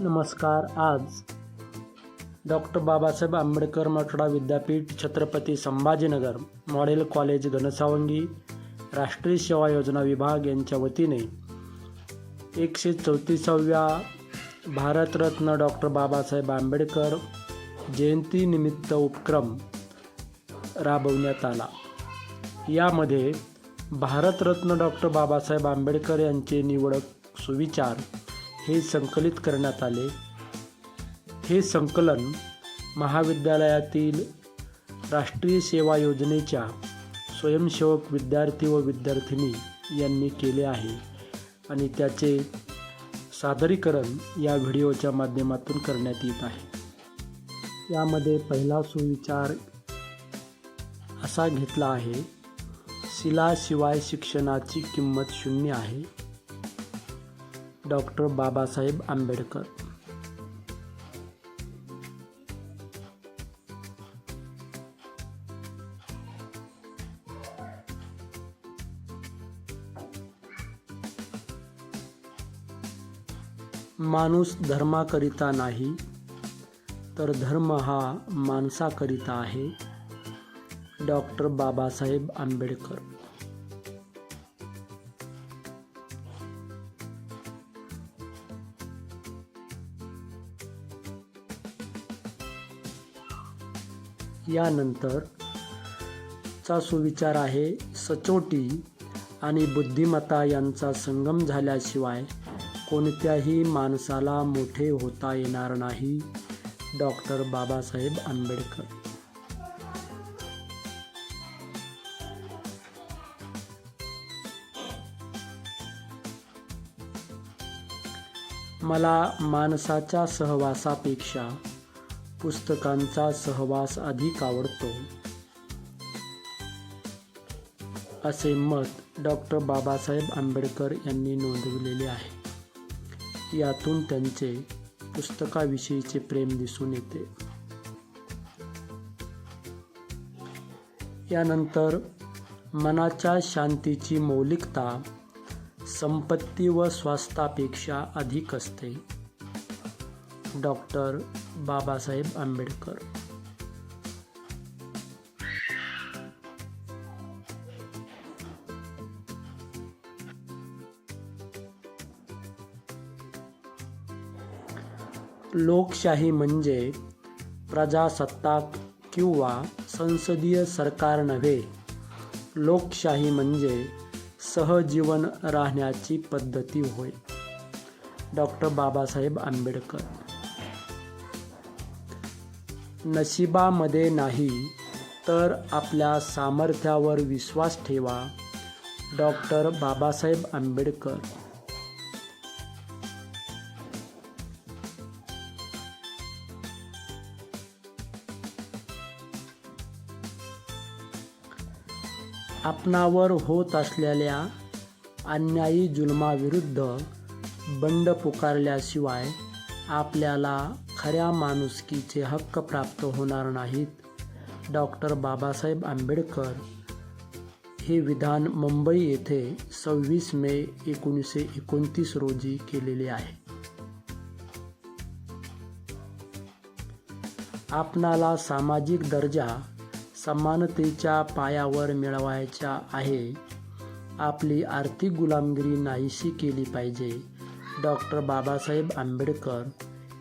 नमस्कार. आज डॉक्टर बाबासाहेब आंबेडकर मठडा विद्यापीठ छत्रपती संभाजीनगर मॉडेल कॉलेज घनसावंगी राष्ट्रीय सेवा योजना विभाग यांच्या वतीने एकशे चौतीसाव्या भारतरत्न डॉक्टर बाबासाहेब आंबेडकर जयंतीनिमित्त उपक्रम राबवण्यात आला. यामध्ये भारतरत्न डॉक्टर बाबासाहेब आंबेडकर यांचे निवडक सुविचार हे संकलित करण्यात आले. हे संकलन महाविद्यालयातील राष्ट्रीय सेवा योजनेच्या स्वयंसेवक विद्यार्थी व विद्यार्थिनी यांनी केले आहे आणि त्याचे सादरीकरण या व्हिडिओच्या माध्यमातून करण्यात येत आहे. यामध्ये पहिला सुविचार असा घेतला आहे शिलाशिवाय शिक्षणाची किंमत शून्य आहे. डॉक्टर बाबा साहेब आंबेडकर। माणूस धर्माकरिता नाही, तर धर्म हा माणसाकरिता आहे, डॉक्टर बाबासाहेब आंबेडकर। यानंतर चा सुविचार आहे सचोटी आणि बुद्धिमत्ता यांचा संगम झाल्याशिवाय कोणत्याही माणसाला मोठे होता येणार नाही. डॉक्टर बाबासाहेब आंबेडकर. मला माणसाच्या सहवासापेक्षा पुस्तकांचा सहवास अधिक आवडतो. असे मत डॉक्टर बाबासाहेब आंबेडकर यांनी नोंदवलेले आहे. यातून त्यांचे पुस्तकाविषयीचे प्रेम दिसून येते. यानंतर मनाच्या शांतीची मौलिकता संपत्ती व स्वास्थापेक्षा अधिक असते. डॉक्टर बाबासाहेब आंबेडकर. लोकशाही म्हणजे प्रजासत्ताक किंवा संसदीय सरकार नव्हे. लोकशाही म्हणजे सहजीवन राहण्याची पद्धती होय. डॉक्टर बाबासाहेब आंबेडकर. नशिबामध्ये नाही तर आपल्या सामर्थ्यावर विश्वास ठेवा. डॉक्टर बाबासाहेब आंबेडकर. आपणावर होत असलेल्या अन्यायी जुलमाविरुद्ध बंड पुकारल्याशिवाय आपल्याला खऱ्या माणुसकीचे हक्क प्राप्त होणार नाहीत. डॉक्टर बाबासाहेब आंबेडकर हे विधान मुंबई येथे सव्वीस मे एकोणीसशे एकोणतीस रोजी केलेले आहे. आपणाला सामाजिक दर्जा समानतेच्या पायावर मिळवायचा आहे. आपली आर्थिक गुलामगिरी नाहीशी केली पाहिजे. डॉक्टर बाबासाहेब आंबेडकर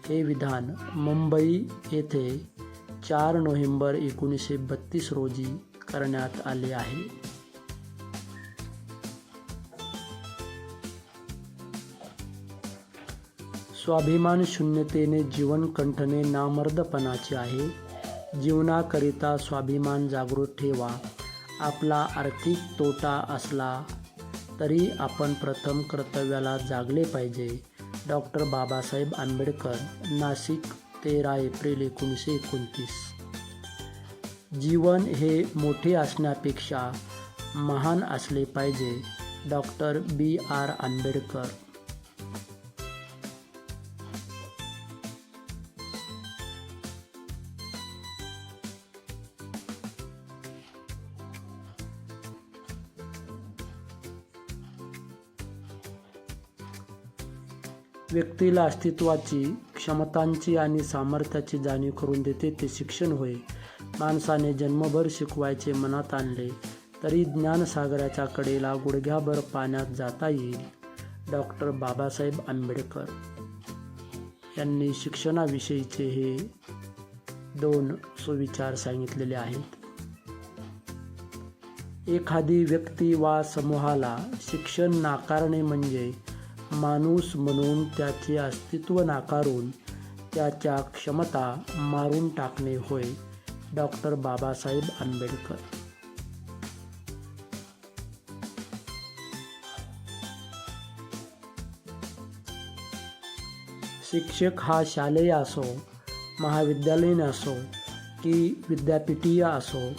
हे विधान मुंबई येथे चार नोव्हेंबर एकोणीसशे बत्तीस रोजी करण्यात आले आहे. स्वाभिमान शून्यतेने जीवन कंठणे नामर्दपणाचे आहे. जीवनाकरिता स्वाभिमान जागृत ठेवा. आपला आर्थिक तोटा असला तरी आपण प्रथम कर्तव्याला जागले पाहिजे. डॉक्टर बाबासाहेब आंबेडकर नाशिक तेरा एप्रिल एकोणीसशे एकोणतीस. जीवन हे मोठे असण्यापेक्षा महान असले पाहिजे डॉक्टर बी. आर. आंबेडकर. व्यक्तीला अस्तित्वाची क्षमतांची आणि सामर्थ्याची जाणीव करून देते ते शिक्षण होय. माणसाने जन्मभर शिकवायचे मनात आणले तरी ज्ञानसागराच्या कडेला गुडघ्याभर पाण्यात जाता येईल. डॉक्टर बाबासाहेब आंबेडकर यांनी शिक्षणाविषयीचे हे दोन सुविचार सांगितलेले आहेत. एखादी व्यक्ती वा समूहाला शिक्षण नाकारणे म्हणजे माणूस म्हणून त्याचे अस्तित्व नाकारून त्याच्या क्षमता मारून टाकणे होय डॉक्टर बाबासाहेब आंबेडकर. शिक्षक हा शालेय असो महाविद्यालयीन असो की विद्यापीठीय असो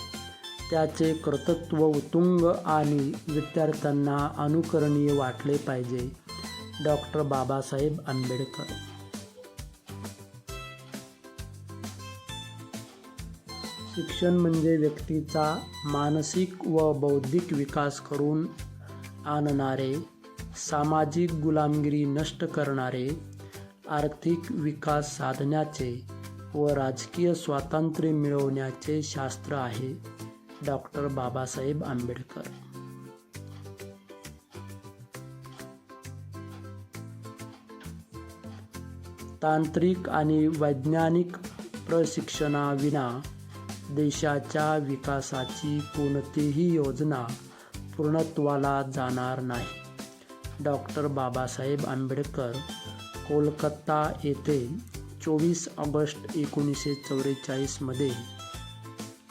त्याचे कर्तृत्व उत्तुंग आणि विद्यार्थ्यांना अनुकरणीय वाटले पाहिजे. डॉक्टर बाबासाहेब आंबेडकर. शिक्षण म्हणजे व्यक्तीचा मानसिक व बौद्धिक विकास करून आणणारे सामाजिक गुलामगिरी नष्ट करणारे आर्थिक विकास साधण्याचे व राजकीय स्वातंत्र्य मिळवण्याचे शास्त्र आहे डॉक्टर बाबासाहेब आंबेडकर. तांत्रिक आणि वैज्ञानिक प्रशिक्षणाविना देशाच्या विकासाची कोणतीही योजना पूर्णत्वाला जाणार नाही. डॉक्टर बाबासाहेब आंबेडकर कोलकाता येथे चोवीस ऑगस्ट एकोणीसशे चौवेचाळीसमध्ये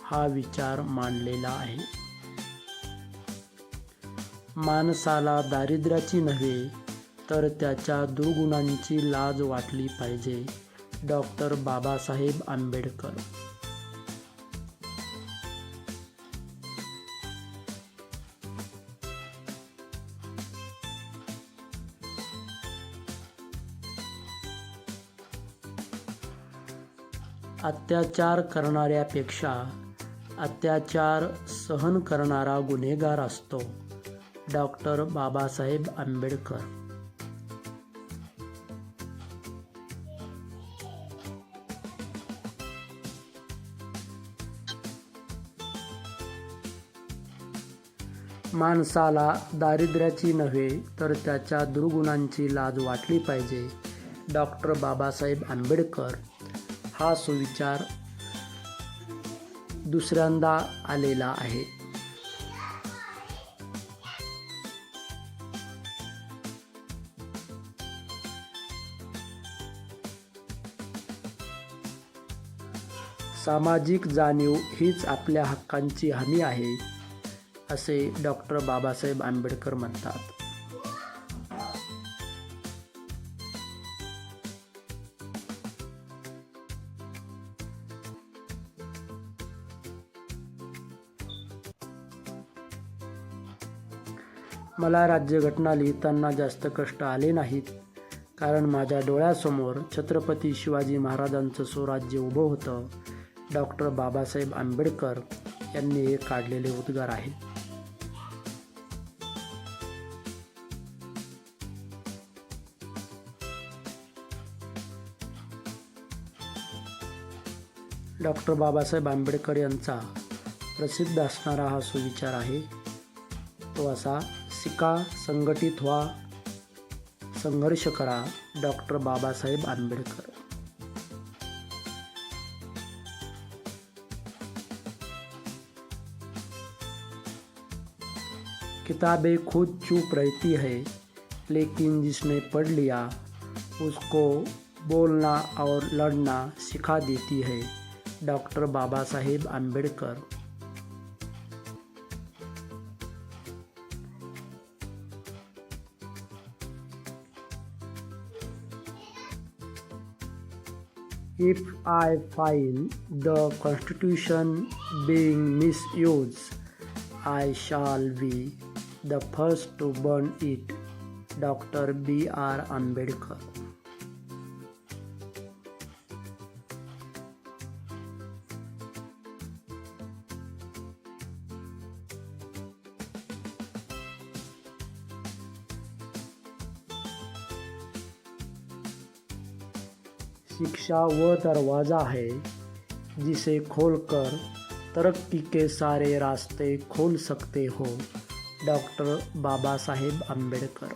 हा विचार मांडलेला आहे. माणसाला दारिद्र्याची नव्हे तर त्याच्या दुर्गुणांची लाज वाटली पाहिजे. डॉक्टर बाबासाहेब आंबेडकर. अत्याचार करणाऱ्यापेक्षा अत्याचार सहन करणारा गुन्हेगार असतो. डॉक्टर बाबासाहेब आंबेडकर. माणसाला दारिद्र्याची नव्हे तर त्याच्या दुर्गुणांची लाज वाटली पाहिजे. डॉक्टर बाबासाहेब आंबेडकर हा सुविचार दुसऱ्यांदा आलेला आहे. सामाजिक जाणीव हीच आपल्या हक्कांची हमी आहे. असे डॉक्टर बाबासाहेब आंबेडकर म्हणतात. मला राज्यघटना लिहिताना जास्त कष्ट आले नाहीत कारण माझ्या डोळ्यासमोर छत्रपती शिवाजी महाराजांचं स्वराज्य उभं होतं. डॉक्टर बाबासाहेब आंबेडकर यांनी हे काढलेले उद्गार आहेत. डॉक्टर बाबासाहेब आंबेडकर यांचा प्रसिद्ध असणारा हा सुविचार आहे. तो असा शिका संघटित व्हा संघर्ष करा डॉक्टर बाबासाहेब आंबेडकर. किताबें खुद चुप रहती है लेकिन जिसने पढ़ लिया उसको बोलना और लड़ना सिखा देती है। Doctor Baba Saheb Ambedkar If I find the Constitution being misused, I shall be the first to burn it. Dr. B. R. Ambedkar. शिक्षा वो दरवाज़ा है जिसे खोलकर तरक्की के सारे रास्ते खोल सकते हो डॉक्टर बाबासाहेब आंबेडकर।